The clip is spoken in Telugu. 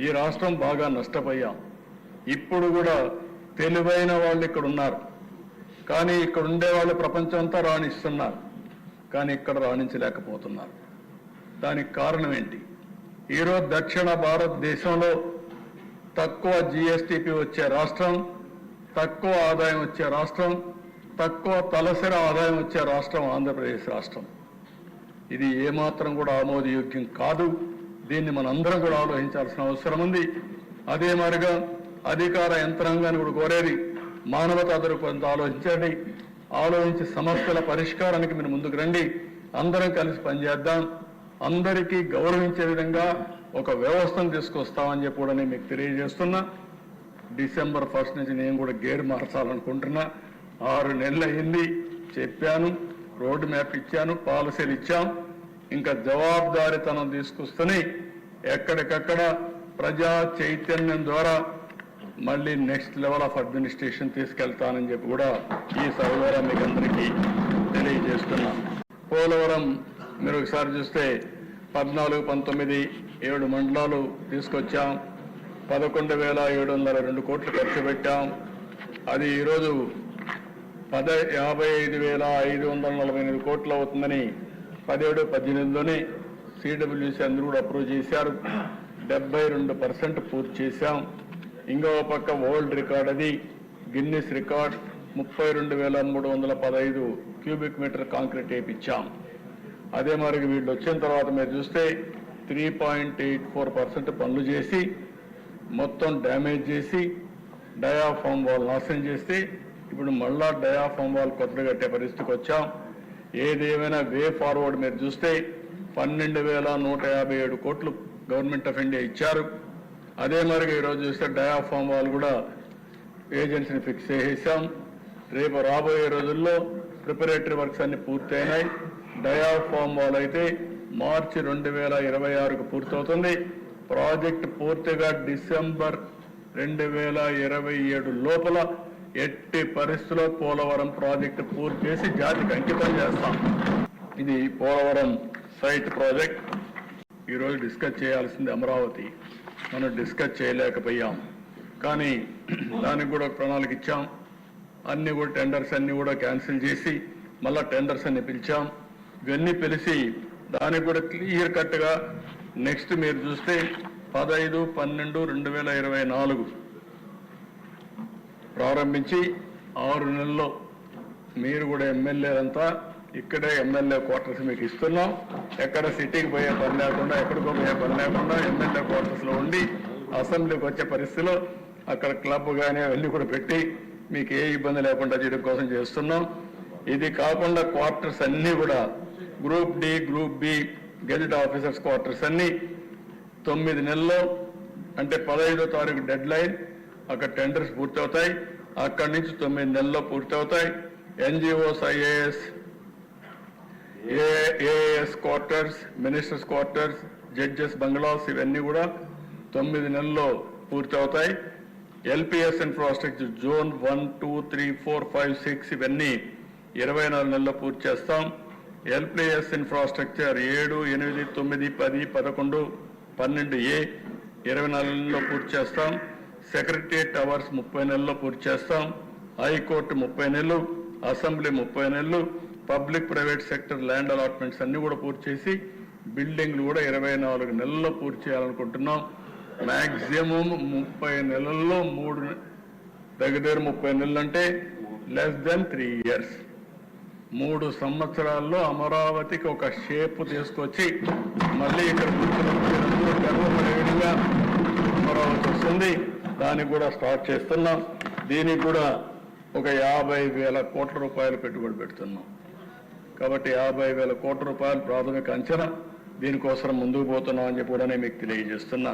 ఈ రాష్ట్రం బాగా నష్టపోయాం. ఇప్పుడు కూడా తెలివైన వాళ్ళు ఇక్కడ ఉన్నారు కానీ ఇక్కడ ఉండే వాళ్ళు ప్రపంచం అంతా రాణిస్తున్నారు. కానీ ఇక్కడ రాణించలేకపోతున్నారు. దానికి కారణం ఏంటి? ఈరోజు దక్షిణ భారతదేశంలో తక్కువ జిఎస్టిపి వచ్చే రాష్ట్రం తక్కువ ఆదాయం వచ్చే రాష్ట్రం తక్కువ తలసరి ఆదాయం వచ్చే రాష్ట్రం ఆంధ్రప్రదేశ్ రాష్ట్రం. ఇది ఏమాత్రం కూడా ఆమోదయోగ్యం కాదు. దీన్ని మనం అందరం కూడా ఆలోచించాల్సిన అవసరం ఉంది. అదే మారిగా అధికార యంత్రాంగాన్ని కూడా కోరేది మానవతా దృక్పథంతో ఆలోచించండి. ఆలోచించి సమస్యల పరిష్కారానికి మీరు ముందుకు రండి. అందరం కలిసి పనిచేద్దాం. అందరికీ గౌరవించే విధంగా ఒక వ్యవస్థను తీసుకొస్తామని చెప్పి కూడా నేను మీకు తెలియజేస్తున్నా. డిసెంబర్ ఫస్ట్ నుంచి నేను కూడా గేర్ మార్చాలనుకుంటున్నా. ఆరు నెలలు అయింది చెప్పాను. రోడ్డు మ్యాప్ ఇచ్చాను. పాలసీలు ఇచ్చాం. ఇంకా జవాబుదారితనం తీసుకొస్తూనే ఎక్కడికక్కడ ప్రజా చైతన్యం ద్వారా మళ్ళీ నెక్స్ట్ లెవెల్ ఆఫ్ అడ్మినిస్ట్రేషన్ తీసుకెళ్తానని చెప్పి కూడా ఈ సభ ద్వారా మీకు అందరికీ తెలియజేస్తున్నా. పోలవరం మీరు ఒకసారి చూస్తే పద్నాలుగు పంతొమ్మిది ఏడు మండలాలు తీసుకొచ్చాం. పదకొండు వేల ఏడు వందల రెండు కోట్లు ఖర్చు పెట్టాం. అది ఈరోజు పద యాభై ఐదు వేల ఐదు వందల నలభై ఎనిమిది కోట్లు అవుతుందని పదిహేడు పద్దెనిమిదిలోనే సిడబ్ల్యూసి అందరూ కూడా అప్రూవ్ చేశారు. డెబ్బై రెండు పర్సెంట్ పూర్తి చేశాం. ఇంకో పక్క వరల్డ్ రికార్డ్ అది. గిన్నెస్ రికార్డ్ ముప్పై రెండు వేల మూడు వందల పదహైదు క్యూబిక్ మీటర్ కాంక్రీట్ వేయించాం అదే మరి వీళ్ళు వచ్చిన తర్వాత మీరు చూస్తే three point eight four percent పనులు చేసి మొత్తం డ్యామేజ్ చేసి డయాఫామ్ వాల్ నాశనం చేస్తే ఇప్పుడు మళ్ళా డయాఫామ్ వాల్ కొత్తగా కట్టే పరిస్థితికి వచ్చాం. ఏదేమైనా వే ఫార్వర్డ్ మీరు చూస్తే పన్నెండు వేల నూట యాభై ఏడు కోట్లు గవర్నమెంట్ ఆఫ్ ఇండియా ఇచ్చారు. అదే మరిగా ఈరోజు చూస్తే డయాఫామ్ వాల్ కూడా ఏజెన్సీని ఫిక్స్ చేసేసాం రేపు రాబోయే రోజుల్లో ప్రిపరేటరీ వర్క్స్ అన్ని పూర్తయినాయి. డయాఫామ్ వాల్ అయితే మార్చి రెండు వేల ఇరవై ఆరుకు పూర్తవుతుంది. ప్రాజెక్ట్ పూర్తిగా డిసెంబర్ రెండు వేల ఇరవై ఏడు లోపల ఎట్టి పరిస్థితుల్లో పోలవరం ప్రాజెక్టు పూర్తి చేసి జాతికి అంకితం చేస్తాం. ఇది పోలవరం సైట్ ప్రాజెక్ట్. ఈరోజు డిస్కస్ చేయాల్సింది అమరావతి. మనం డిస్కస్ చేయలేకపోయాం. కానీ దానికి కూడా ఒక ప్రణాళిక ఇచ్చాం. అన్ని కూడా టెండర్స్ అన్ని కూడా క్యాన్సిల్ చేసి మళ్ళా టెండర్స్ అన్ని పిలిచాం. ఇవన్నీ పిలిచి దానికి కూడా క్లియర్ కట్గా నెక్స్ట్ మీరు చూస్తే పదహైదు పన్నెండు రెండు వేల ఇరవై నాలుగు ప్రారంభించి ఆరు నెలల్లో మీరు కూడా ఎమ్మెల్యేలంతా ఇక్కడే ఎమ్మెల్యే క్వార్టర్స్ మీకు ఇస్తున్నాం. ఎక్కడ సిటీకి పోయే పని లేకుండా ఎక్కడికో పోయే పని లేకుండా ఎమ్మెల్యే క్వార్టర్స్లో ఉండి అసెంబ్లీకి వచ్చే పరిస్థితిలో అక్కడ క్లబ్ కానీ అవన్నీ కూడా పెట్టి మీకు ఏ ఇబ్బంది లేకుండా చేయడం కోసం చేస్తున్నాం. ఇది కాకుండా క్వార్టర్స్ అన్నీ కూడా group D group B gazette officers quarters అన్నీ తొమ్మిది నెలల్లో అంటే పదహైదో తారీఖు డెడ్ లైన్ అక్కడ టెండర్స్ పూర్తవుతాయి. అక్కడి నుంచి తొమ్మిది నెలల్లో పూర్తవుతాయి. NGOs IAS AAS quarters ministers quarters judges bungalows ఇవన్నీ కూడా తొమ్మిది నెలల్లో పూర్తవుతాయి. LPS infrastructure zone one two three four five six ఇవన్నీ ఇరవై నాలుగు నెలల్లో పూర్తి చేస్తాం. ఎల్పిఎస్ ఇన్ఫ్రాస్ట్రక్చర్ ఏడు ఎనిమిది తొమ్మిది పది పదకొండు పన్నెండు ఏ ఇరవై నాలుగు నెలల్లో పూర్తి చేస్తాం. సెక్రటరియట్ అవర్స్ ముప్పై నెలల్లో పూర్తి చేస్తాం. హైకోర్టు ముప్పై నెలలు అసెంబ్లీ ముప్పై నెలలు public private sector land allotments అన్ని కూడా పూర్తి చేసి బిల్డింగ్లు కూడా ఇరవై నాలుగు నెలల్లో పూర్తి చేయాలనుకుంటున్నాం. మ్యాక్సిమం ముప్పై నెలల్లో మూడు దగ్గర ముప్పై నెలలు అంటే లెస్ దెన్ త్రీ ఇయర్స్ మూడు సంవత్సరాల్లో అమరావతికి ఒక షేప్ తీసుకొచ్చి మళ్ళీ ఇక్కడ గర్వపడే విధంగా అమరావతి వస్తుంది. దానికి కూడా స్టార్ట్ చేస్తున్నాం. దీనికి కూడా ఒక యాభై వేల కోట్ల రూపాయలు పెట్టుబడి పెడుతున్నాం. కాబట్టి యాభై వేల కోట్ల రూపాయలు ప్రాథమిక అంచనా. దీనికోసం ముందుకు పోతున్నాం అని చెప్పి కూడా నేను మీకు తెలియజేస్తున్నా.